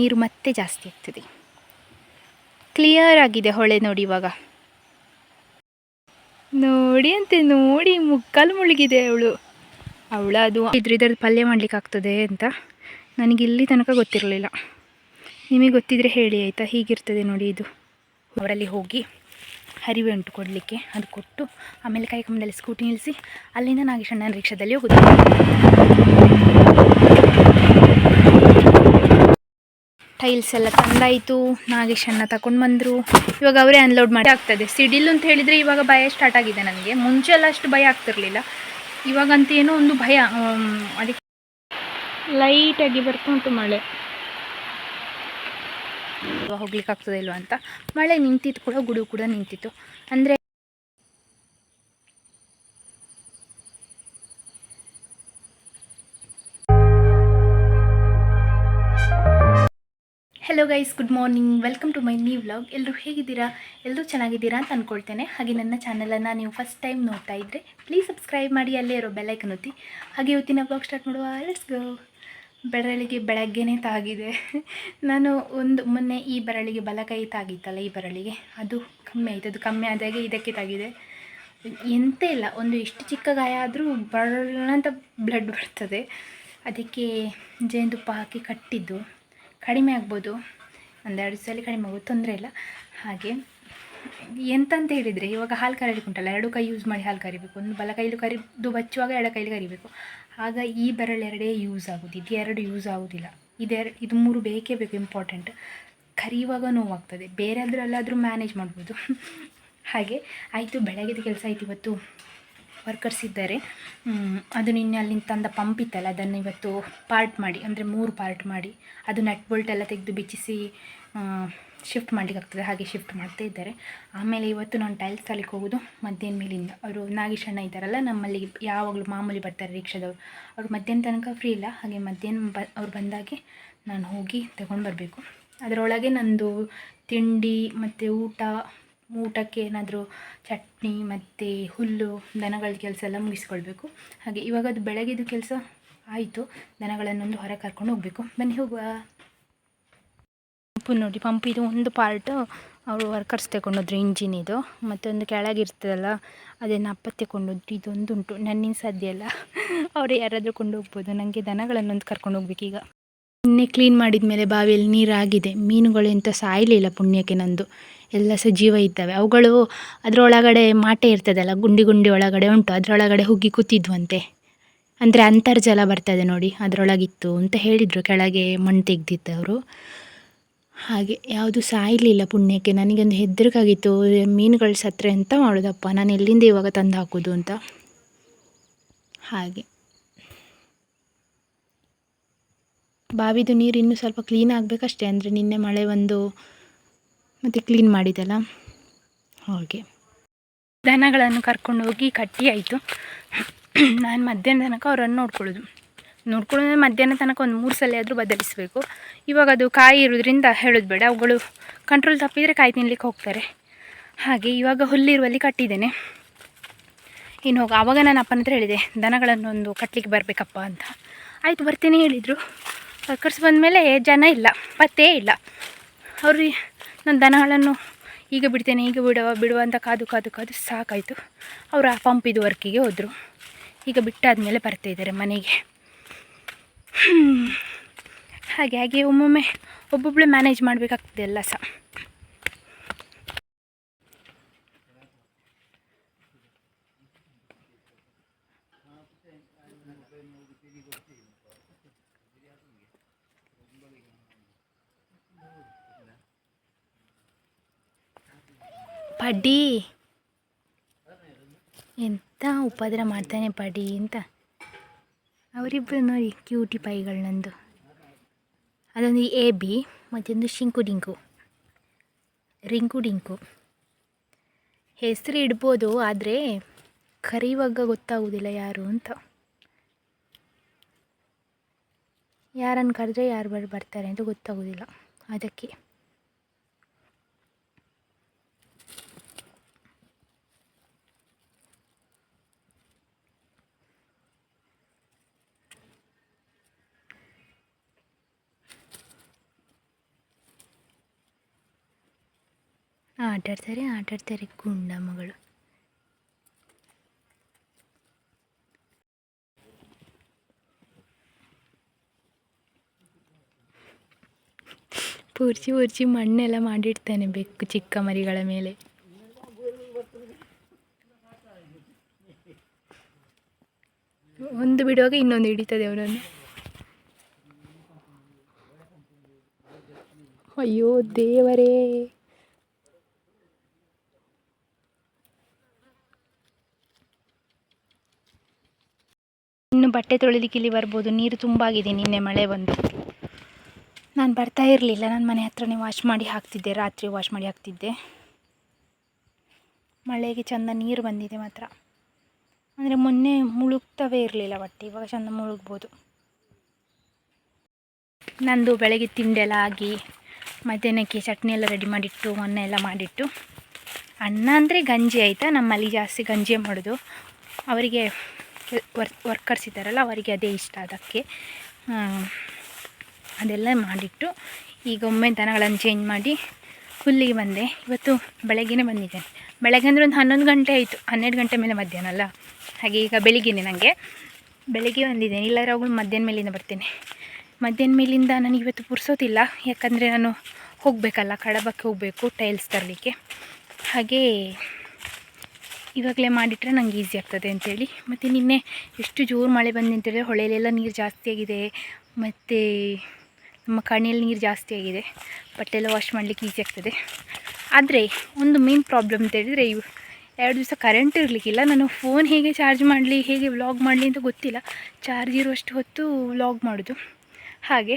ನೀರು ಮತ್ತೆ ಜಾಸ್ತಿ ಆಗ್ತದೆ. ಕ್ಲಿಯರ್ ಆಗಿದೆ ಹೊಳೆ ನೋಡಿ ಇವಾಗ. ನೋಡಿ ಅಂತೆ, ನೋಡಿ ಮುಕ್ಕಾಲು ಮುಳುಗಿದೆ ಅವಳು. ಅವಳ ಅದು ಇದ್ರ ಇದ್ರದ್ದು ಪಲ್ಯ ಮಾಡ್ಲಿಕ್ಕೆ ಆಗ್ತದೆ ಅಂತ ನನಗೆ ಇಲ್ಲಿ ತನಕ ಗೊತ್ತಿರಲಿಲ್ಲ. ನಿಮಗೆ ಗೊತ್ತಿದ್ರೆ ಹೇಳಿ ಆಯಿತಾ, ಹೀಗಿರ್ತದೆ ನೋಡಿ ಇದು. ಅವರಲ್ಲಿ ಹೋಗಿ ಹರಿವೆ ಉಂಟು ಕೊಡಲಿಕ್ಕೆ ಅದು ಕೊಟ್ಟು ಆಮೇಲೆ ಕೈ ಕಮ್ಮದಲ್ಲಿ ಸ್ಕೂಟಿ ನಿಲ್ಲಿಸಿ ಅಲ್ಲಿಂದ ನಾಗೇಶಣ್ಣನ ರಿಕ್ಷಾದಲ್ಲಿ ಹೋಗುದು. ಟೈಲ್ಸ್ ಎಲ್ಲ ತಂದಾಯಿತು. ನಾಗೇಶಣ್ಣ ತಗೊಂಡು ಬಂದರು. ಇವಾಗ ಅವರೇ ಅನ್ಲೋಡ್ ಮಾಡಿ ಆಗ್ತದೆ. ಸಿಡಿಲ್ ಅಂತ ಹೇಳಿದರೆ ಇವಾಗ ಭಯ ಸ್ಟಾರ್ಟ್ ಆಗಿದೆ ನನಗೆ. ಮುಂಚೆ ಎಲ್ಲ ಅಷ್ಟು ಭಯ ಆಗ್ತಿರಲಿಲ್ಲ. ಇವಾಗಂತೂ ಏನೋ ಒಂದು ಭಯ ಅದಕ್ಕೆ ಲೈಟಾಗಿ ಬರ್ತಾ ಉಂಟು ಮಳೆ. ಹೋಗ್ಲಿಕ್ಕೆ ಆಗ್ತದೆ ಇಲ್ವಾ ಅಂತ. ಮಳೆ ನಿಂತಿತ್ತು ಕೂಡ, ಗುಡು ಕೂಡ ನಿಂತಿತ್ತು. ಅಂದರೆ hello guys good morning welcome to my new vlog ಎಲ್ಲರೂ ಹೇಗಿದ್ದೀರಾ? ಎಲ್ಲರೂ ಚೆನ್ನಾಗಿದ್ದೀರಾ ಅಂತ ಅಂದ್ಕೊಳ್ತೇನೆ ಹಾಗೆ ನನ್ನ ಚಾನಲನ್ನು ನೀವು ಫಸ್ಟ್ ಟೈಮ್ ನೋಡ್ತಾ ಇದ್ದರೆ ಪ್ಲೀಸ್ ಸಬ್ಸ್ಕ್ರೈಬ್ ಮಾಡಿ, ಅಲ್ಲೇ ಇರೋ ಬೆಲ್ಲೈಕನ್ ಒತ್ತಿ. ಹಾಗೆ ಇವತ್ತಿನ ವ್ಲಾಗ್ ಸ್ಟಾರ್ಟ್ ಮಾಡುವ ಲೆಟ್ಸ್ ಗೋ ಬೆರಳಿಗೆ ಬೆಳಗ್ಗೆನೇ ತಾಗಿದೆ. ನಾನು ಒಂದು, ಮೊನ್ನೆ ಈ ಬೆರಳಿಗೆ ಬಲಕೈ ತಾಗಿತ್ತಲ್ಲ, ಈ ಬೆರಳಿಗೆ. ಅದು ಕಮ್ಮಿ ಆಯಿತು. ಅದು ಕಮ್ಮಿ ಆದಾಗೆ ಇದಕ್ಕೆ ತಾಗಿದೆ. ಎಂತ ಇಲ್ಲ, ಒಂದು ಎಷ್ಟು ಚಿಕ್ಕ ಗಾಯ ಆದರೂ ಬರಳಂತ ಬ್ಲಡ್ ಬರ್ತದೆ. ಅದಕ್ಕೆ ಜೇನುತುಪ್ಪ ಹಾಕಿ ಕಟ್ಟಿದ್ದು. ಕಡಿಮೆ ಆಗ್ಬೋದು. ಒಂದೆರಡು ಸಲ ಕಡಿಮೆ ಆಗೋದು ತೊಂದರೆ ಇಲ್ಲ. ಹಾಗೆ ಎಂತಂತ ಹೇಳಿದರೆ ಇವಾಗ ಹಾಲು ಕರೀಲಿಕ್ಕೆ ಉಂಟಲ್ಲ ಎರಡು ಕೈ ಯೂಸ್ ಮಾಡಿ ಹಾಲು ಕರಿಬೇಕು. ಒಂದು ಬಲ ಕೈಲಿ ಕರಿದು ಬಚ್ಚುವಾಗ ಎಡ ಕೈಲಿ ಕರಿಬೇಕು. ಆಗ ಈ ಬೆರಳು ಎರಡೇ ಯೂಸ್ ಆಗೋದು. ಇದು ಎರಡು ಯೂಸ್ ಆಗೋದಿಲ್ಲ. ಇದೆರಡು ಇದು ಮೂರು ಬೇಕೇ ಬೇಕು ಇಂಪಾರ್ಟೆಂಟ್ ಕರಿಯುವಾಗ ನೋವಾಗ್ತದೆ. ಬೇರೆ ಅದರಲ್ಲಾದರೂ ಮ್ಯಾನೇಜ್ ಮಾಡ್ಬೋದು. ಹಾಗೆ ಆಯಿತು ಬೆಳಗ್ಗೆದ ಕೆಲಸ ಆಯ್ತು ಇವತ್ತು. ವರ್ಕರ್ಸ್ ಇದ್ದಾರೆ ಅದು ನಿನ್ನೆ ಅಲ್ಲಿಂದ ತಂದ ಪಂಪ್ ಇತ್ತಲ್ಲ, ಅದನ್ನು ಇವತ್ತು ಪಾರ್ಟ್ ಮಾಡಿ, ಅಂದರೆ ಮೂರು ಪಾರ್ಟ್ ಮಾಡಿ, ಅದು ನಟ್ ಬೋಲ್ಟ್ ಎಲ್ಲ ತೆಗೆದು ಬಿಚ್ಚಿಸಿ ಶಿಫ್ಟ್ ಮಾಡಲಿಕ್ಕೆ ಆಗ್ತದೆ ಹಾಗೆ ಶಿಫ್ಟ್ ಮಾಡ್ತಾ ಇದ್ದಾರೆ. ಆಮೇಲೆ ಇವತ್ತು ನಾನು ಟೈಲ್ಸ್ ತಲಿಕ್ಕೆ ಹೋಗೋದು ಮಧ್ಯಾಹ್ನ ಮೇಲಿಂದ. ಅವರು ನಾಗೇಶಣ್ಣ ಇದ್ದಾರಲ್ಲ, ನಮ್ಮಲ್ಲಿ ಯಾವಾಗಲೂ ಮಾಮೂಲಿ ಬರ್ತಾರೆ ರಿಕ್ಷಾದವರು. ಅವರು ಮಧ್ಯಾಹ್ನ ತನಕ ಫ್ರೀ ಇಲ್ಲ, ಹಾಗೆ ಮಧ್ಯಾಹ್ನ ಬ, ಅವ್ರು ಬಂದಾಗೆ ನಾನು ಹೋಗಿ ತಗೊಂಡು ಬರಬೇಕು. ಅದರೊಳಗೆ ನಂದು ತಿಂಡಿ ಮತ್ತು ಊಟ ಊಟಕ್ಕೆ ಏನಾದರೂ ಚಟ್ನಿ ಮತ್ತು ಹುಲ್ಲು, ದನಗಳ ಕೆಲಸ ಎಲ್ಲ ಮುಗಿಸ್ಕೊಳ್ಬೇಕು. ಹಾಗೆ ಇವಾಗ ಅದು ಬೆಳಗ್ಗೆದು ಕೆಲಸ ಆಯಿತು. ದನಗಳನ್ನೊಂದು ಹೊರ ಕರ್ಕೊಂಡು ಹೋಗಬೇಕು. ಬನ್ನಿ ಹೋಗುವ. ಪಂಪು ನೋಡಿ, ಪಂಪ್ ಒಂದು ಪಾರ್ಟು ಅವರು ವರ್ಕರ್ಸ್ ತಗೊಂಡೋದ್ರು, ಇಂಜಿನ್ ಇದು. ಮತ್ತೊಂದು ಕೆಳಗಿರ್ತದಲ್ಲ ಅದನ್ನು ಅಪ್ಪ ತಗೊಂಡೋದ್ರು. ಇದೊಂದು ಉಂಟು. ನನ್ನಿಂದ ಸಾಧ್ಯ ಅಲ್ಲ ಅವರು ಯಾರಾದರೂ ಕೊಂಡು ಹೋಗ್ಬೋದು. ನನಗೆ ದನಗಳನ್ನೊಂದು ಕರ್ಕೊಂಡು ಹೋಗ್ಬೇಕು ಈಗ. ನಿನ್ನೆ ಕ್ಲೀನ್ ಮಾಡಿದ ಮೇಲೆ ಬಾವಿಯಲ್ಲಿ ನೀರಾಗಿದೆ. ಮೀನುಗಳು ಎಂತ ಸಾಯಲಿಲ್ಲ ಪುಣ್ಯಕ್ಕೆ ನಂದು. ಎಲ್ಲ ಸಜೀವ ಇದ್ದಾವೆ. ಅವುಗಳು ಅದರೊಳಗಡೆ ಮಾಟೆ ಇರ್ತದಲ್ಲ, ಗುಂಡಿ ಗುಂಡಿ ಒಳಗಡೆ ಉಂಟು, ಅದರೊಳಗಡೆ ಹೋಗಿ ಕೂತಿದ್ವಂತೆ. ಅಂದರೆ ಅಂತರ್ಜಲ ಬರ್ತದೆ ನೋಡಿ, ಅದರೊಳಗಿತ್ತು ಅಂತ ಹೇಳಿದರು, ಕೆಳಗೆ ಮಣ್ಣು ತೆಗೆದಿದ್ದವರು. ಹಾಗೆ ಯಾವುದು ಸಾಯಲಿಲ್ಲ ಪುಣ್ಯಕ್ಕೆ. ನನಗೊಂದು ಹೆದರಿಕಾಗಿತ್ತು, ಮೀನುಗಳು ಸತ್ರೆ ಎಂತ ಮಾಡೋದಪ್ಪ, ನಾನು ಎಲ್ಲಿಂದ ಇವಾಗ ತಂದು ಹಾಕೋದು ಅಂತ. ಹಾಗೆ. ಬಾವಿದು ನೀರು ಇನ್ನೂ ಸ್ವಲ್ಪ ಕ್ಲೀನ್ ಆಗಬೇಕಷ್ಟೇ, ಅಂದರೆ ನಿನ್ನೆ ಮಳೆ ಒಂದು ಮತ್ತು ಕ್ಲೀನ್ ಮಾಡಿದ್ದಲ್ಲ ಹಾಗೆ. ದನಗಳನ್ನು ಕರ್ಕೊಂಡು ಹೋಗಿ ಕಟ್ಟಿ ಆಯಿತು. ನಾನು ಮಧ್ಯಾಹ್ನ ತನಕ ಅವರನ್ನು ನೋಡ್ಕೊಳ್ಳೋದು. ನೋಡ್ಕೊಳ್ಳೋದು ಮಧ್ಯಾಹ್ನ ತನಕ ಒಂದು ಮೂರು ಸಲ ಆದರೂ ಬದಲಿಸಬೇಕು. ಇವಾಗ ಅದು ಕಾಯಿ ಇರೋದ್ರಿಂದ ಹೇಳೋದು ಬೇಡ. ಅವುಗಳು ಕಂಟ್ರೋಲ್ ತಪ್ಪಿದರೆ ಕಾಯಿ ತಿನ್ಲಿಕ್ಕೆ ಹೋಗ್ತಾರೆ. ಹಾಗೆ ಇವಾಗ ಹುಲ್ಲಿರುವಲ್ಲಿ ಕಟ್ಟಿದ್ದೇನೆ. ಇನ್ನು ಹೋಗಿ ಆವಾಗ ನಾನು ಅಪ್ಪನ ಹತ್ರ ಹೇಳಿದೆ, ದನಗಳನ್ನು ಒಂದು ಕಟ್ಲಿಕ್ಕೆ ಬರಬೇಕಪ್ಪ ಅಂತ. ಆಯಿತು, ಬರ್ತೀನಿ ಹೇಳಿದರು. ವರ್ಕರ್ಸ್ ಬಂದಮೇಲೆ ಜನ ಇಲ್ಲ, ಪತ್ತೇ ಇಲ್ಲ. ಅವರು ನನ್ನ ದನಗಳನ್ನು ಈಗ ಬಿಡ್ತೇನೆ, ಈಗ ಬಿಡುವ ಬಿಡುವ ಅಂತ ಕಾದು ಕಾದು ಕಾದು ಸಾಕಾಯಿತು. ಅವರು ಆ ಪಂಪಿದು ವರ್ಕಿಗೆ ಹೋದರು. ಈಗ ಬಿಟ್ಟಾದಮೇಲೆ ಬರ್ತಾ ಇದ್ದಾರೆ ಮನೆಗೆ. ಹಾಗೆ ಹಾಗೆ ಒಮ್ಮೊಮ್ಮೆ ಒಬ್ಬೊಬ್ಬಳೆ ಮ್ಯಾನೇಜ್ ಮಾಡಬೇಕಾಗ್ತದೆ ಎಲ್ಲ ಸಹ ಪಡ್ಡಿ ಎಂತ ಉಪದ್ರ ಮಾಡ್ತಾನೆ ಪಡಿ ಅಂತ. ಅವರಿಬ್ಬರು ನೋಡಿ ಕ್ಯೂಟಿ ಪೈಗಳು ನಂದು. ಅದೊಂದು ಎ ಬಿ ಮತ್ತೊಂದು ಶಿಂಕು ಡಿಂಕು ರಿಂಕು ಡಿಂಕು ಹೆಸರು ಇಡ್ಬೋದು, ಆದರೆ ಕರೆಯುವಾಗ ಗೊತ್ತಾಗೋದಿಲ್ಲ ಯಾರು ಅಂತ. ಯಾರನ್ನು ಕರೆದ್ರೆ ಯಾರು ಬರ್, ಬರ್ತಾರೆ ಅಂತ ಗೊತ್ತಾಗೋದಿಲ್ಲ. ಅದಕ್ಕೆ. ಆಟಾಡ್ತಾರೆ ಆಟಾಡ್ತಾರೆ ಮಗಳು. ಪೂರ್ಚಿ ಪೂರ್ಚಿ ಮಣ್ಣೆಲ್ಲ ಮಾಡಿಡ್ತಾನೆ ಬೆಕ್ಕು ಚಿಕ್ಕ ಮರಿಗಳ ಮೇಲೆ. ಒಂದು ಬಿಡುವಾಗ ಇನ್ನೊಂದು ಹಿಡಿತದೆ ಅವನನ್ನು. ಅಯ್ಯೋ ದೇವರೇ! ಇನ್ನು ಬಟ್ಟೆ ತೊಳಿಲಿಕ್ಕೆ ಇಲ್ಲಿ ಬರ್ಬೋದು. ನೀರು ತುಂಬಾಗಿದೆ. ನಿನ್ನೆ ಮಳೆ ಬಂದು. ನಾನು ಬರ್ತಾ ಇರಲಿಲ್ಲ. ನಾನು ಮನೆ ಹತ್ರನೇ ವಾಶ್ ಮಾಡಿ ಹಾಕ್ತಿದ್ದೆ. ರಾತ್ರಿ ವಾಶ್ ಮಾಡಿ ಹಾಕ್ತಿದ್ದೆ. ಮಳೆಗೆ ಚೆಂದ ನೀರು ಬಂದಿದೆ ಮಾತ್ರ. ಅಂದರೆ ಮೊನ್ನೆ ಮುಳುಗ್ತವೇ ಇರಲಿಲ್ಲ ಬಟ್ಟೆ. ಇವಾಗ ಚೆಂದ ಮುಳುಗ್ಬೋದು. ನಂದು ಬೆಳಗ್ಗೆ ತಿಂಡೆಲ್ಲ ಆಗಿ ಮಧ್ಯಾಹ್ನಕ್ಕೆ ಚಟ್ನಿ ಎಲ್ಲ ರೆಡಿ ಮಾಡಿಟ್ಟು ಅನ್ನ ಎಲ್ಲ ಮಾಡಿಟ್ಟು. ಅನ್ನ ಅಂದರೆ ಗಂಜಿ ಆಯಿತಾ? ನಮ್ಮಲ್ಲಿ ಜಾಸ್ತಿ ಗಂಜಿ ಮಾಡೋದು. ಅವರಿಗೆ ವರ್ ವರ್ಕರ್ಸ್ ಇದ್ದಾರಲ್ಲ ಅವರಿಗೆ ಅದೇ ಇಷ್ಟ ಅದಕ್ಕೆ ಅದೆಲ್ಲ ಮಾಡಿಟ್ಟು, ಈಗ ಒಮ್ಮೆ ದನಗಳನ್ನು ಚೇಂಜ್ ಮಾಡಿ ಹುಲ್ಲಿಗೆ ಬಂದೆ. ಇವತ್ತು ಬೆಳಗ್ಗೆನೇ ಬಂದಿದ್ದೇನೆ. ಬೆಳಗ್ಗೆ ಅಂದರೆ ಒಂದು ಹನ್ನೊಂದು ಗಂಟೆ ಆಯಿತು. ಹನ್ನೆರಡು ಗಂಟೆ ಮೇಲೆ ಮಧ್ಯಾಹ್ನ ಅಲ್ಲ? ಹಾಗೆ ಈಗ ಬೆಳಿಗ್ಗೆನೆ ನನಗೆ ಬೆಳಗ್ಗೆ ಬಂದಿದ್ದೇನೆ. ಇಲ್ಲಾದ್ರೆ ಅವಳು ಮಧ್ಯಾಹ್ನ ಮೇಲಿಂದ ಬರ್ತೇನೆ. ಮಧ್ಯಾಹ್ನ ಮೇಲಿಂದ ನನಗೆ ಇವತ್ತು ಪುರ್ಸೋತಿಲ್ಲ ಯಾಕಂದರೆ ನಾನು ಹೋಗಬೇಕಲ್ಲ, ಕಡಬಕ್ಕೆ ಹೋಗಬೇಕು ಟೈಲ್ಸ್ ತರಲಿಕ್ಕೆ. ಹಾಗೆ ಇವಾಗಲೇ ಮಾಡಿಟ್ರೆ ನಂಗೆ ಈಸಿ ಆಗ್ತದೆ ಅಂತೇಳಿ. ಮತ್ತು ನಿನ್ನೆ ಎಷ್ಟು ಜೋರು ಮಳೆ ಬಂದು ಅಂತೇಳಿದ್ರೆ ಹೊಳೆಯಲ್ಲೆಲ್ಲ ನೀರು ಜಾಸ್ತಿ ಆಗಿದೆ, ಮತ್ತು ನಮ್ಮ ಕಣಿಯಲ್ಲಿ ನೀರು ಜಾಸ್ತಿ ಆಗಿದೆ, ಬಟ್ಟೆಲ್ಲ ವಾಶ್ ಮಾಡಲಿಕ್ಕೆ ಈಸಿ ಆಗ್ತದೆ. ಆದರೆ ಒಂದು ಮೇನ್ ಪ್ರಾಬ್ಲಮ್ ಅಂತ ಹೇಳಿದರೆ ಇವು ಎರಡು ದಿವಸ ಕರೆಂಟ್ ಇರಲಿಕ್ಕಿಲ್ಲ, ನಾನು ಫೋನ್ ಹೇಗೆ ಚಾರ್ಜ್ ಮಾಡಲಿ, ಹೇಗೆ ವ್ಲಾಗ್ ಮಾಡಲಿ ಅಂತ ಗೊತ್ತಿಲ್ಲ. ಚಾರ್ಜ್ ಇರುವಷ್ಟು ಹೊತ್ತು ವ್ಲಾಗ್ ಮಾಡೋದು. ಹಾಗೆ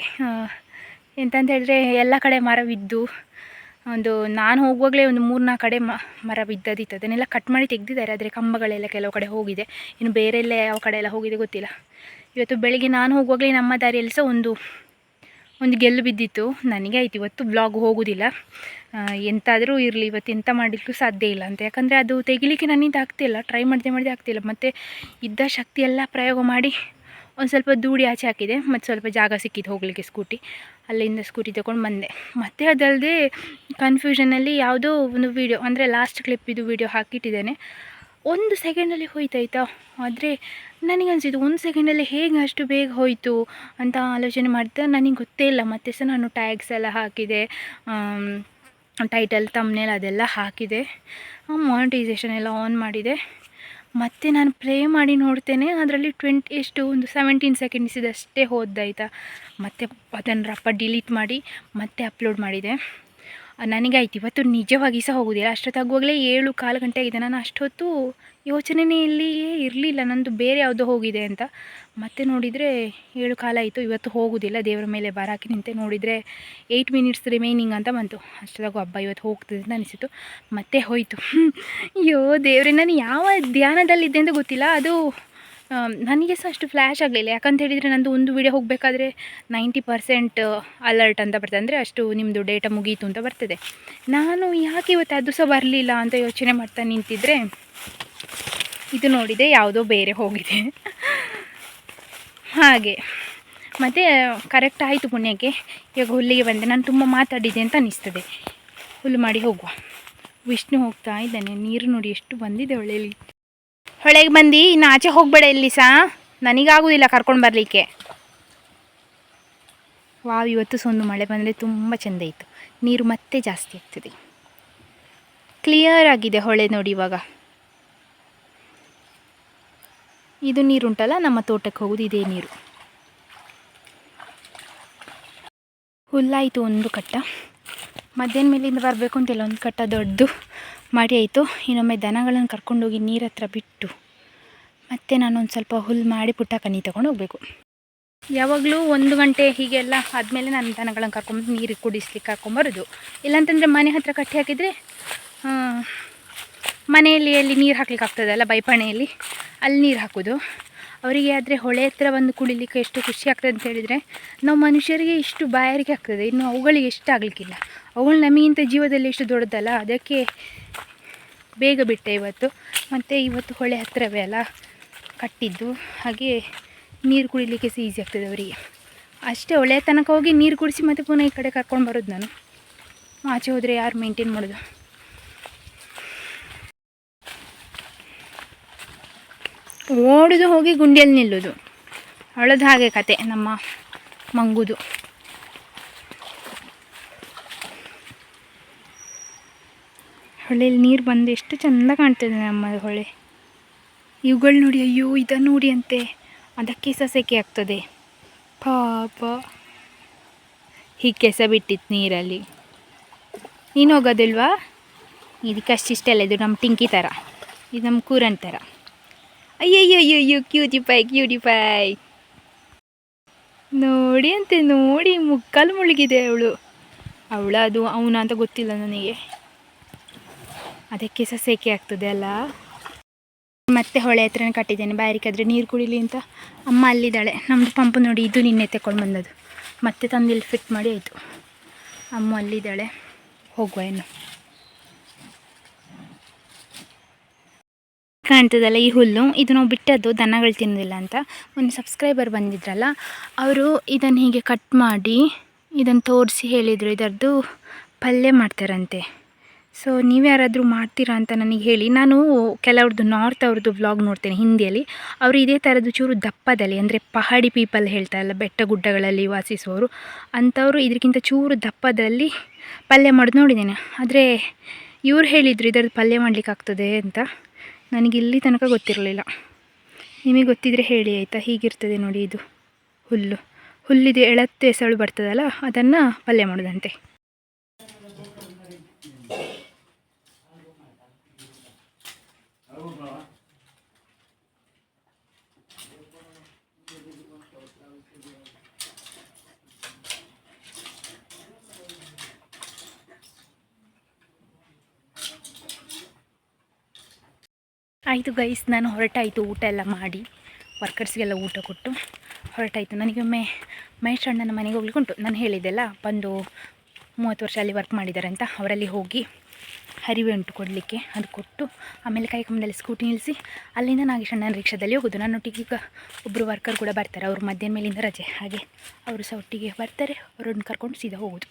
ಎಂತಂತ ಹೇಳಿದ್ರೆ ಎಲ್ಲ ಕಡೆ ಮರ ಬಿದ್ದು ಒಂದು ನಾನು ಹೋಗುವಾಗಲೇ ಒಂದು ಮೂರು ನಾಲ್ಕು ಕಡೆ ಮರ ಬಿದ್ದದಿತ್ತು. ಅದನ್ನೆಲ್ಲ ಕಟ್ ಮಾಡಿ ತೆಗೆದಿದ್ದಾರೆ. ಆದರೆ ಕಂಬಗಳೆಲ್ಲ ಕೆಲವು ಕಡೆ ಹೋಗಿದೆ. ಇನ್ನು ಬೇರೆ ಎಲ್ಲ ಯಾವ ಕಡೆ ಎಲ್ಲ ಹೋಗಿದೆ ಗೊತ್ತಿಲ್ಲ. ಇವತ್ತು ಬೆಳಗ್ಗೆ ನಾನು ಹೋಗುವಾಗಲೇ ನಮ್ಮ ದಾರಿಯಲ್ಲಿ ಸಹ ಒಂದು ಒಂದು ಗೆಲ್ಲು ಬಿದ್ದಿತ್ತು. ನನಗೆ ಆಯ್ತು. ಇವತ್ತು ಬ್ಲಾಗ್ ಹೋಗೋದಿಲ್ಲ. ಎಂತಾದರೂ ಇರಲಿ. ಇವತ್ತು ಎಂತ ಮಾಡಲಿಕ್ಕೂ ಸಾಧ್ಯ ಇಲ್ಲ ಅಂತ. ಯಾಕಂದರೆ ಅದು ತೆಗಿಲಿಕ್ಕೆ ನನ್ನಿಂದ ಆಗ್ತಿಲ್ಲ. ಟ್ರೈ ಮಾಡಿದೆ ಮಾಡಿದೆ ಆಗ್ತಿಲ್ಲ. ಮತ್ತು ಇದ್ದ ಶಕ್ತಿಯೆಲ್ಲ ಪ್ರಯೋಗ ಮಾಡಿ ಒಂದು ಸ್ವಲ್ಪ ದೂಡಿ ಆಚೆ ಹಾಕಿದೆ, ಮತ್ತು ಸ್ವಲ್ಪ ಜಾಗ ಸಿಕ್ಕಿದ್ದು ಹೋಗಲಿಕ್ಕೆ ಸ್ಕೂಟಿ ಅಲ್ಲಿಂದ ಸ್ಕೂಟಿ ತಗೊಂಡು ಬಂದೆ. ಮತ್ತು ಅದಲ್ಲದೆ ಕನ್ಫ್ಯೂಷನಲ್ಲಿ ಯಾವುದೋ ಒಂದು ವೀಡಿಯೋ ಅಂದರೆ ಲಾಸ್ಟ್ ಕ್ಲಿಪ್ಪಿದು ವೀಡಿಯೋ ಹಾಕಿಟ್ಟಿದ್ದೇನೆ. ಒಂದು ಸೆಕೆಂಡಲ್ಲಿ ಹೋಯ್ತಾಯ್ತಾ? ಆದರೆ ನನಗನ್ಸಿದ್ದು ಒಂದು ಸೆಕೆಂಡಲ್ಲಿ ಹೇಗೆ ಅಷ್ಟು ಬೇಗ ಹೋಯಿತು ಅಂತ ಆಲೋಚನೆ ಮಾಡ್ತಾ ನನಗೆ ಗೊತ್ತೇ ಇಲ್ಲ. ಮತ್ತೆ ಸಹ ನಾನು ಟ್ಯಾಗ್ಸ್ ಎಲ್ಲ ಹಾಕಿದೆ ಟೈಟಲ್ ತಮ್ನೆಲ್ ಅದೆಲ್ಲ ಹಾಕಿದೆ. ಮಾನಿಟೈಸೇಷನ್ ಎಲ್ಲ ಆನ್ ಮಾಡಿದೆ. ಮತ್ತೆ ನಾನು ಪ್ರೇ ಮಾಡಿ ನೋಡ್ತೇನೆ. ಅದರಲ್ಲಿ ಟ್ವೆಂಟಿ ಎಷ್ಟು ಒಂದು ಸೆವೆಂಟೀನ್ ಸೆಕೆಂಡ್ಸಿದಷ್ಟೇ ಹೋದ್ದಾಯಿತಾ ಮತ್ತೆ ಅದನ್ನು ರಪ್ಪ ಡಿಲೀಟ್ ಮಾಡಿ ಮತ್ತೆ ಅಪ್ಲೋಡ್ ಮಾಡಿದೆ. ನನಗಾಯ್ತು. ಇವತ್ತು ನಿಜವಾಗಿ ಸಹ ಹೋಗೋದಿಲ್ಲ. ಅಷ್ಟೊತ್ತಾಗುವಾಗಲೇ ಏಳು ಕಾಲು ಗಂಟೆ ಆಗಿದೆ. ನಾನು ಅಷ್ಟೊತ್ತು ಯೋಚನೆನೇ ಇಲ್ಲಿಯೇ ಇರಲಿಲ್ಲ. ನಂದು ಬೇರೆ ಯಾವುದೋ ಹೋಗಿದೆ ಅಂತ. ಮತ್ತೆ ನೋಡಿದರೆ ಏಳು ಕಾಲ ಆಯಿತು ಇವತ್ತು ಹೋಗೋದಿಲ್ಲ. ದೇವರ ಮೇಲೆ ಬರಾಕಿ ನಿಂತೆ ನೋಡಿದರೆ ಏಯ್ಟ್ ಮಿನಿಟ್ಸ್ ರಿಮೈನಿಂಗ್ ಅಂತ ಬಂತು. ಅಷ್ಟೊತ್ತಾಗು ಹಬ್ಬ ಇವತ್ತು ಹೋಗ್ತದೆ ಅಂತ ಅನಿಸಿತು. ಮತ್ತೆ ಹೋಯಿತು. ಅಯ್ಯೋ ದೇವರೇ, ನಾನು ಯಾವ ಧ್ಯಾನದಲ್ಲಿದ್ದೆ ಅಂತ ಗೊತ್ತಿಲ್ಲ. ಅದು ನನಗೆ ಸಹ ಅಷ್ಟು ಫ್ಲ್ಯಾಶ್ ಆಗಲಿಲ್ಲ. ಯಾಕಂತ ಹೇಳಿದರೆ ನಂದು ಒಂದು ವಿಡಿಯೋ ಹೋಗಬೇಕಾದ್ರೆ ನೈಂಟಿ ಪರ್ಸೆಂಟ್ ಅಲರ್ಟ್ ಅಂತ ಬರ್ತದೆ. ಅಂದರೆ ಅಷ್ಟು ನಿಮ್ಮದು ಡೇಟಾ ಮುಗೀತು ಅಂತ ಬರ್ತದೆ. ನಾನು ಯಾಕೆ ಇವತ್ತು ಅದು ಸಹ ಬರಲಿಲ್ಲ ಅಂತ ಯೋಚನೆ ಮಾಡ್ತಾ ನಿಂತಿದ್ರೆ, ಇದು ನೋಡಿದೆ ಯಾವುದೋ ಬೇರೆ ಹೋಗಿದೆ. ಹಾಗೆ, ಮತ್ತು ಕರೆಕ್ಟ್ ಆಯಿತು ಪುಣ್ಯಕ್ಕೆ. ಇವಾಗ ಹುಲ್ಲಿಗೆ ಬಂದೆ ನಾನು ತುಂಬ ಮಾತಾಡಿದೆ ಅಂತ ಅನ್ನಿಸ್ತದೆ ಹುಲ್ಲು ಮಾಡಿ ಹೋಗುವ. ವಿಷ್ಣು ಹೋಗ್ತಾ ಇದ್ದಾನೆ. ನೀರು ನೋಡಿ ಎಷ್ಟು ಬಂದಿದೆ ಹೊಳೆಯಲ್ಲಿ ಹೊಳೆಗೆ ಬಂದು, ಇನ್ನು ಆಚೆ ಹೋಗಬೇಡ ಇಲ್ಲಿ ಸಹ ನನಗಾಗೋದಿಲ್ಲ ಕರ್ಕೊಂಡು ಬರಲಿಕ್ಕೆ. ವಾವ್, ಇವತ್ತು ಸೊಂದು ಮಳೆ ಬಂದರೆ ತುಂಬ ಚೆಂದ ಇತ್ತು. ನೀರು ಮತ್ತೆ ಜಾಸ್ತಿ ಆಗ್ತದೆ. ಕ್ಲಿಯರ್ ಆಗಿದೆ ಹೊಳೆ ನೋಡಿ ಇವಾಗ. ಇದು ನೀರುಂಟಲ್ಲ, ನಮ್ಮ ತೋಟಕ್ಕೆ ಹೋಗೋದು ಇದೇ ನೀರು. ಹುಲ್ಲಾಯಿತು ಒಂದು ಕಟ್ಟ. ಮಧ್ಯಾಹ್ನ ಮೇಲಿಂದ ಬರಬೇಕು ಅಂತಿಲ್ಲ ಒಂದು ಕಟ್ಟ ದೊಡ್ಡದು ಮಾಡಿ ಆಯಿತು. ಇನ್ನೊಮ್ಮೆ ದನಗಳನ್ನು ಕರ್ಕೊಂಡೋಗಿ ನೀರ ಹತ್ರ ಬಿಟ್ಟು ಮತ್ತೆ ನಾನೊಂದು ಸ್ವಲ್ಪ ಹುಲ್ಲು ಮಾಡಿ ಪುಟ್ಟ ಕನಿ ತಗೊಂಡು ಹೋಗಬೇಕು. ಯಾವಾಗಲೂ ಒಂದು ಗಂಟೆ ಹೀಗೆಲ್ಲ ಆದಮೇಲೆ ನಾನು ದನಗಳನ್ನು ಕರ್ಕೊಂಬಂದು ನೀರಿಗೆ ಕುಡಿಸ್ಲಿಕ್ಕೆ ಕರ್ಕೊಂಬರೋದು ಇಲ್ಲಾಂತಂದರೆ ಮನೆ ಹತ್ರ ಕಟ್ಟಿ ಹಾಕಿದರೆ ಮನೆಯಲ್ಲಿ ಎಲ್ಲಿ ನೀರು ಹಾಕ್ಲಿಕ್ಕೆ ಆಗ್ತದಲ್ಲ ಬೈಪಣೆಯಲ್ಲಿ, ಅಲ್ಲಿ ನೀರು ಹಾಕೋದು. ಅವರಿಗೆ ಆದರೆ ಹೊಳೆ ಹತ್ರ ಬಂದು ಕುಡಿಲಿಕ್ಕೆ ಎಷ್ಟು ಖುಷಿ ಆಗ್ತದೆ ಅಂತ ಹೇಳಿದರೆ, ನಾವು ಮನುಷ್ಯರಿಗೆ ಇಷ್ಟು ಬಾಯಾರಿಕೆ ಆಗ್ತದೆ. ಇನ್ನು ಅವುಗಳಿಗೆ ಎಷ್ಟು ಆಗಲಿಕ್ಕಿಲ್ಲ. ಅವಳು ನಮಗಿಂತ ಜೀವದಲ್ಲಿ ಎಷ್ಟು ದೊಡ್ಡದಲ್ಲ, ಅದಕ್ಕೆ ಬೇಗ ಬಿಟ್ಟೆ ಇವತ್ತು. ಮತ್ತು ಇವತ್ತು ಹೊಳೆ ಹತ್ತಿರವೇ ಅಲ್ಲ, ಕಟ್ಟಿದ್ದು. ಹಾಗೆ ನೀರು ಕುಡಿಲಿಕ್ಕೆ ಸಹ ಈಸಿ ಆಗ್ತದೆ ಅವರಿಗೆ. ಅಷ್ಟೇ ಹೊಳೆ ತನಕ ಹೋಗಿ ನೀರು ಕುಡಿಸಿ ಮತ್ತು ಪುನಃ ಈ ಕಡೆ ಕರ್ಕೊಂಡು ಬರೋದು ನಾನು. ಆಚೆ ಹೋದರೆ ಯಾರು ಮೇಂಟೈನ್ ಮಾಡೋದು? ಓಡೋದು ಹೋಗಿ ಗುಂಡಿಯಲ್ಲಿ ನಿಲ್ಲೋದು. ಅಳೋದು ಹಾಗೆ ಕತೆ ನಮ್ಮ ಮಂಗುದು. ಹೊಳೆಯಲ್ಲಿ ನೀರು ಬಂದು ಎಷ್ಟು ಚೆಂದ ಕಾಣ್ತದೆ ನಮ್ಮ ಹೊಳೆ. ಇವುಗಳು ನೋಡಿ ಅಯ್ಯೋ ಇದ ನೋಡಿ ಅಂತೆ. ಅದಕ್ಕೆ ಸಹ ಸೆಕೆ ಆಗ್ತದೆ. ಪಾಪ. ಹೀಗೆ ಕೆಸ ಬಿಟ್ಟಿತ್ತು ನೀರಲ್ಲಿ. ನೀನು ಹೋಗೋದಿಲ್ವಾ? ಇದಕ್ಕೆ ಅಷ್ಟಿಷ್ಟೆಲ್ಲ ಇದು ನಮ್ಮ ಟಿಂಕಿ ಥರ ಇದು ನಮ್ಮ ಕೂರನ್ ಥರ ಅಯ್ಯಯ್ಯೋ, ಅಯ್ಯೋ ಕ್ಯೂಟಿಪಾಯ್ ಕ್ಯೂಟಿಪಾಯ್ ನೋಡಿ ಅಂತೆ, ನೋಡಿ, ಮುಕ್ಕಲು ಮುಳುಗಿದೆ ಅವಳು. ಅವಳ ಅದು ಅವನ ಅಂತ ಗೊತ್ತಿಲ್ಲ ನನಗೆ. ಅದಕ್ಕೆ ಸಹ ಸೇಕೆ ಆಗ್ತದೆ ಅಲ್ಲ? ಮತ್ತೆ ಹೊಳೆ ಹತ್ರನೇ ಕಟ್ಟಿದ್ದೇನೆ. ಬಾರಿಕಾದ್ರೆ ನೀರು ಕುಡಿಲಿ ಅಂತ. ಅಮ್ಮ ಅಲ್ಲಿದ್ದಾಳೆ. ನಮ್ಮದು ಪಂಪು ನೋಡಿ ಇದು ನಿನ್ನೆ ತಗೊಂಡು ಬಂದದ್ದು. ಮತ್ತೆ ತಂದು ಇಲ್ಲಿ ಫಿಟ್ ಮಾಡಿ ಆಯಿತು. ಅಮ್ಮ ಅಲ್ಲಿದ್ದಾಳೆ. ಹೋಗುವ ಏನು ಕಾಣ್ತದಲ್ಲ ಈ ಹುಲ್ಲು? ಇದು ನಾವು ಬಿಟ್ಟದ್ದು ದನಗಳು ತಿನ್ನೋದಿಲ್ಲ ಅಂತ. ಒಂದು ಸಬ್ಸ್ಕ್ರೈಬರ್ ಬಂದಿದ್ರಲ್ಲ, ಅವರು ಇದನ್ನು ಹೀಗೆ ಕಟ್ ಮಾಡಿ ಇದನ್ನು ತೋರಿಸಿ ಹೇಳಿದರು. ಇದರದ್ದು ಪಲ್ಯ ಮಾಡ್ತಾರಂತೆ. ಸೊ ನೀವು ಯಾರಾದರೂ ಮಾಡ್ತೀರಾ ಅಂತ ನನಗೆ ಹೇಳಿ. ನಾನು ಕೆಲವ್ರದ್ದು ನಾರ್ತ್ ಅವ್ರದ್ದು ವ್ಲಾಗ್ ನೋಡ್ತೇನೆ ಹಿಂದಿಯಲ್ಲಿ. ಅವರು ಇದೇ ಥರದ್ದು ಚೂರು ದಪ್ಪದಲ್ಲಿ, ಅಂದರೆ ಪಹಾಡಿ ಪೀಪಲ್ ಹೇಳ್ತಾರಲ್ಲ ಬೆಟ್ಟ ಗುಡ್ಡಗಳಲ್ಲಿ ವಾಸಿಸುವವರು ಅಂಥವರು ಇದಕ್ಕಿಂತ ಚೂರು ದಪ್ಪದಲ್ಲಿ ಪಲ್ಯ ಮಾಡೋದು ನೋಡಿದ್ದೇನೆ. ಆದರೆ ಇವ್ರು ಹೇಳಿದರು ಇದರದ್ದು ಪಲ್ಯ ಮಾಡಲಿಕ್ಕೆ ಆಗ್ತದೆ ಅಂತ. ನನಗೆ ಇಲ್ಲಿ ತನಕ ಗೊತ್ತಿರಲಿಲ್ಲ. ನಿಮಗೆ ಗೊತ್ತಿದ್ರೆ ಹೇಳಿ, ಆಯಿತಾ? ಹೀಗಿರ್ತದೆ ನೋಡಿ ಇದು ಹುಲ್ಲು. ಹುಲ್ಲಿದೆ, ಎಳತ್ತು ಎಸಳು ಬರ್ತದಲ್ಲ, ಅದನ್ನು ಪಲ್ಯ ಮಾಡೋದಂತೆ. ಆಯಿತು ಗೈಸ್ ನಾನು ಹೊರಟಾಯಿತು ಊಟ ಎಲ್ಲ ಮಾಡಿ. ವರ್ಕರ್ಸ್ಗೆಲ್ಲ ಊಟ ಕೊಟ್ಟು ಹೊರಟಾಯಿತು. ನನಗೊಮ್ಮೆ ಮಹೇಶ್ ಅಣ್ಣನ ಮನೆಗೆ ಹೋಗ್ಲಿಕ್ಕೆ ಉಂಟು. ನಾನು ಹೇಳಿದ್ದೆಲ್ಲ, ಬಂದು ಮೂವತ್ತು ವರ್ಷ ಅಲ್ಲಿ ವರ್ಕ್ ಮಾಡಿದ್ದಾರೆ ಅಂತ ಅವರಲ್ಲಿ ಹೋಗಿ ಹರಿವೆ ಉಂಟು ಕೊಡಲಿಕ್ಕೆ. ಅದು ಕೊಟ್ಟು ಆಮೇಲೆ ಕೈಕಂಬದಲ್ಲಿ ಸ್ಕೂಟಿ ನಿಲ್ಲಿಸಿ, ಅಲ್ಲಿಂದ ನಾಗೇಶ್ ಅಣ್ಣನ ರಿಕ್ಷಾದಲ್ಲಿ ಹೋಗೋದು. ನನ್ನೊಟ್ಟಿಗೆ ಈಗ ಒಬ್ಬರು ವರ್ಕರ್ ಕೂಡ ಬರ್ತಾರೆ. ಅವರು ಮಧ್ಯಾಹ್ನ ಮೇಲಿಂದ ರಜೆ. ಹಾಗೆ ಅವರು ಸಹ ಒಟ್ಟಿಗೆ ಬರ್ತಾರೆ. ಅವರನ್ನು ಕರ್ಕೊಂಡು ಸೀದಾ ಹೋಗೋದು.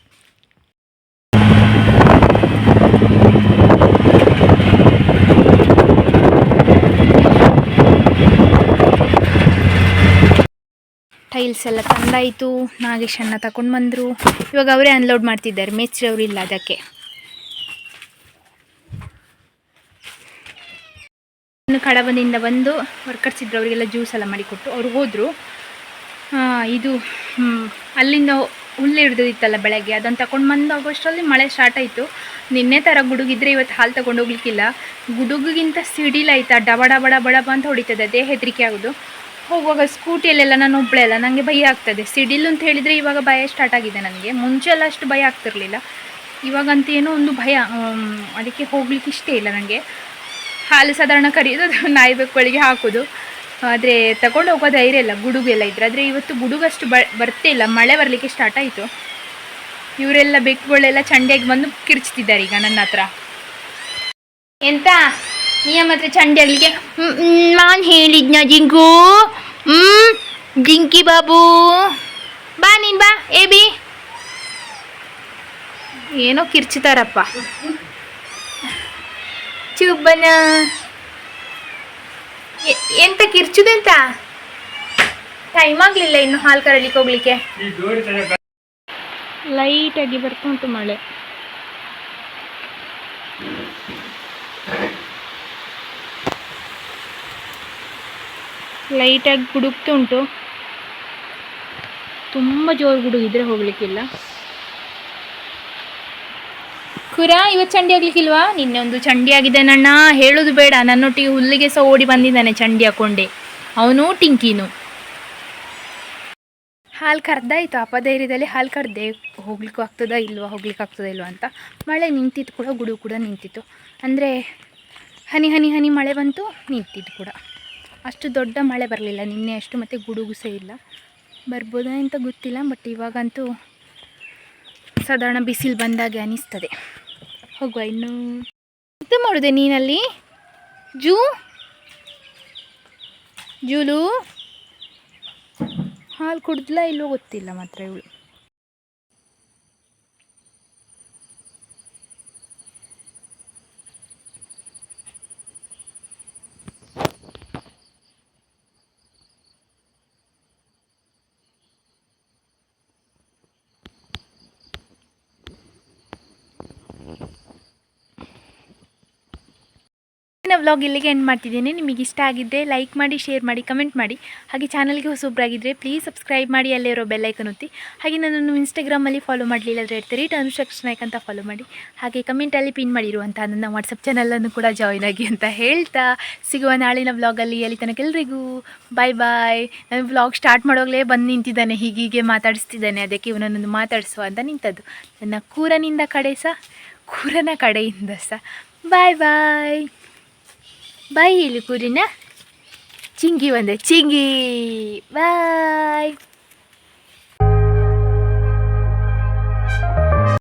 ಟೈಲ್ಸ್ ಎಲ್ಲ ತಂದಾಯಿತು. ನಾಗೇಶ್ ಅಣ್ಣ ತಗೊಂಡು ಬಂದರು. ಇವಾಗ ಅವರೇ ಅನ್ಲೋಡ್ ಮಾಡ್ತಿದ್ದಾರೆ. ಮೇಸ್ತ್ರಿ ಅವರು ಇಲ್ಲ ಅದಕ್ಕೆ. ಇನ್ನು ಕಡಬದಿಂದ ಬಂದು ವರ್ಕರ್ಸ್ ಇದ್ರು ಅವರಿಗೆಲ್ಲ ಜ್ಯೂಸ್ ಎಲ್ಲ ಮಾಡಿಕೊಟ್ಟು ಅವ್ರು ಹೋದರು. ಇದು ಅಲ್ಲಿಂದ ಹುಲ್ಲು ಹಿಡಿದಿತ್ತಲ್ಲ ಬೆಳಗ್ಗೆ. ಅದನ್ನು ತಗೊಂಡು ಬಂದು ಆಗೋಷ್ಟರಲ್ಲಿ ಮಳೆ ಸ್ಟಾರ್ಟ್ ಆಯಿತು. ನಿನ್ನೆ ಥರ ಗುಡುಗಿದ್ರೆ ಇವತ್ತು ಹಾಲು ತಗೊಂಡು ಹೋಗ್ಲಿಕ್ಕಿಲ್ಲ. ಗುಡುಗಿಗಿಂತ ಸಿಡಿಲಾಯ್ತಾ ಡಬ ಡಬ ಡಬ ಡಬ ಅಂತ ಹೊಡಿತದೆ. ಅದೇ ಹೆದರಿಕೆ ಆಗೋದು. ಹೋಗುವಾಗ ಸ್ಕೂಟಿಯಲ್ಲೆಲ್ಲ ನಾನು ಒಬ್ಬಳೇ ಅಲ್ಲ ನನಗೆ ಭಯ ಆಗ್ತದೆ. ಸಿಡಿಲು ಅಂತ ಹೇಳಿದರೆ ಇವಾಗ ಭಯ ಸ್ಟಾರ್ಟ್ ಆಗಿದೆ ನನಗೆ. ಮುಂಚೆಲ್ಲ ಅಷ್ಟು ಭಯ ಆಗ್ತಿರಲಿಲ್ಲ. ಇವಾಗಂತ ಏನೋ ಒಂದು ಭಯ ಅದಕ್ಕೆ ಹೋಗ್ಲಿಕ್ಕೆ ಇಷ್ಟ ಇಲ್ಲ ನನಗೆ ಹಾಲು ಸಾಧಾರಣ ಕರೆಯೋದು, ಅದು ನಾಯಿ ಬೆಕ್ಕುಗಳಿಗೆ ಹಾಕೋದು. ಆದರೆ ತಗೊಂಡು ಹೋಗೋ ಧೈರ್ಯ ಇಲ್ಲ, ಗುಡುಗೆಲ್ಲ ಇದ್ರೆ. ಆದರೆ ಇವತ್ತು ಗುಡುಗಷ್ಟು ಬ, ಬರ್ತೇ ಇಲ್ಲ. ಮಳೆ ಬರಲಿಕ್ಕೆ ಸ್ಟಾರ್ಟ್ ಆಯಿತು. ಇವರೆಲ್ಲ ಬೆಕ್ಕುಗಳೆಲ್ಲ ಚಂಡಿಯಾಗಿ ಬಂದು ಕಿರ್ಚ್ತಿದ್ದಾರೆ ಈಗ ನನ್ನ ಹತ್ರ. ಎಂತ? ನಿಯಮ ಹತ್ರ ಚಂಡಿಯಾಗಲಿಕ್ಕೆ? ನಾನು ಹೇಳಿದ್ನ ಜಿಂಕು ಹ್ಮ್? ಜಿಂಕಿ ಬಾಬು. ಬಾ ನೀನ್ ಬಾ ಏ ಬಿ. ಏನೋ ಕಿರ್ಚಿತಾರಪ್ಪ. ಚುಬ್ಬನ ಎ- ಎಂತ ಕಿರ್ಚುದೆಂತ ಟೈಮ್ ಆಗಲಿಲ್ಲ ಇನ್ನು ಹಾಲು ಕರಲಿಕ್ಕೆ ಹೋಗ್ಲಿಕ್ಕೆ. ಲೈಟಾಗಿ ಬರ್ತಾ ಉಂಟು ಮಳೆ. ಲೈಟಾಗಿ ಗುಡುಕ್ತುಂಟು ತುಂಬ ಜೋರು ಗುಡುಗಿದ್ರೆ ಹೋಗ್ಲಿಕ್ಕಿಲ್ಲ. ಕುರ ಇವತ್ತು ಚಂಡಿ ಆಗ್ಲಿಕ್ಕಿಲ್ವಾ ನಿನ್ನೆ ಒಂದು ಚಂಡಿ ಆಗಿದ್ದಾನಣ್ಣ ಹೇಳೋದು ಬೇಡ. ನನ್ನೊಟ್ಟಿಗೆ ಹುಲ್ಲಿಗೆ ಸಹ ಓಡಿ ಬಂದಿದ್ದಾನೆ ಚಂಡಿ ಹಾಕೊಂಡೆ. ಅವನು ಟಿಂಕಿನು. ಹಾಲು ಕರ್ದಾಯ್ತು. ಅಪಧೈರ್ಯದಲ್ಲಿ ಹಾಲು ಕರ್ದೆ ಹೋಗ್ಲಿಕ್ಕೂ ಆಗ್ತದಾ ಇಲ್ವಾ, ಹೋಗ್ಲಿಕ್ಕೆ ಆಗ್ತದಾ ಇಲ್ವಾ ಅಂತ. ಮಳೆ ನಿಂತಿತ್ತು ಕೂಡ ಗುಡು ಕೂಡ ನಿಂತಿತ್ತು. ಅಂದರೆ ಹನಿ ಹನಿ ಹನಿ ಮಳೆ ಬಂತು ನಿಂತಿದ್ದು ಕೂಡ. ಅಷ್ಟು ದೊಡ್ಡ ಮಳೆ ಬರಲಿಲ್ಲ. ನಿನ್ನೆ ಅಷ್ಟು ಮತ್ತು ಗುಡುಗು ಸಹ ಇಲ್ಲ. ಬರ್ಬೋದಾ ಅಂತ ಗೊತ್ತಿಲ್ಲ ಬಟ್ ಇವಾಗಂತೂ ಸಾಧಾರಣ ಬಿಸಿಲು ಬಂದಾಗೆ ಅನಿಸ್ತದೆ. ಹೋಗುವ ಇನ್ನು. ಎಂತ ಮಾಡಿದೆ ನೀನಲ್ಲಿ? ಜೂ? ಜೂಲು? ಹಾಲು ಕುಡ್ದ್ಲ ಇಲ್ಲೋ ಗೊತ್ತಿಲ್ಲ ಮಾತ್ರ ಇವಳು. ಇವತ್ತಿನ ವ್ಲಾಗ್ ಇಲ್ಲಿಗೆ ಎಂಡ್ ಮಾಡ್ತಿದ್ದೀನಿ. ನಿಮಗೆ ಇಷ್ಟ ಆಗಿದ್ದರೆ ಲೈಕ್ ಮಾಡಿ ಶೇರ್ ಮಾಡಿ ಕಮೆಂಟ್ ಮಾಡಿ. ಹಾಗೆ ಚಾನಲ್ಗೆ ಹೊಸೊಬ್ಬರಾಗಿದ್ದರೆ ಪ್ಲೀಸ್ ಸಬ್ಸ್ಕ್ರೈಬ್ ಮಾಡಿ, ಅಲ್ಲೇ ಇರೋ ಬೆಲ್ಲೈಕನ್ ಒತ್ತಿ. ಹಾಗೆ ನನ್ನನ್ನು ಇನ್ಸ್ಟಾಗ್ರಾಮಲ್ಲಿ ಫಾಲೋ ಮಾಡಲಿಲ್ಲ ಅಂದರೆ ಇರ್ತೀರಿ ಟರ್ನ್ಸ್ಟ್ರಕ್ಷನ್ ನಾಯ್ಕ್ ಅಂತ ಫಾಲೋ ಮಾಡಿ. ಹಾಗೆ ಕಮೆಂಟಲ್ಲಿ ಪಿನ್ ಮಾಡಿರುವಂಥ ನನ್ನ ವಾಟ್ಸಪ್ ಚಾನಲನ್ನು ಕೂಡ ಜಾಯ್ನ್ ಆಗಿ ಅಂತ ಹೇಳ್ತಾ. ಸಿಗುವ ನಾಳಿನ ವ್ಲಾಗಲ್ಲಿ ಅಲ್ಲಿ ತನಕ ಎಲ್ರಿಗೂ ಬಾಯ್ ಬಾಯ್ ನಾನು ವ್ಲಾಗ್ ಸ್ಟಾರ್ಟ್ ಮಾಡೋವಾಗಲೇ ಬಂದು ನಿಂತಿದ್ದಾನೆ ಹೀಗೀಗೆ ಮಾತಾಡಿಸ್ತಿದ್ದಾನೆ. ಅದಕ್ಕೆ ಇವನನ್ನು ಮಾತಾಡಿಸುವ ಅಂತ ನಿಂತದ್ದು. ನನ್ನ ಕೂರನಿಂದ ಕಡೆ ಸಹ ಕೂರನ ಕಡೆಯಿಂದ ಸಹ ಬಾಯ್ ಬಾಯ್ ಬಾಯ್ ಇಲ್ಲಿ ಕೂರಿನ ಚಿಂಗಿ ಒಂದೆ ಚಿಂಗಿ ಬಾಯ್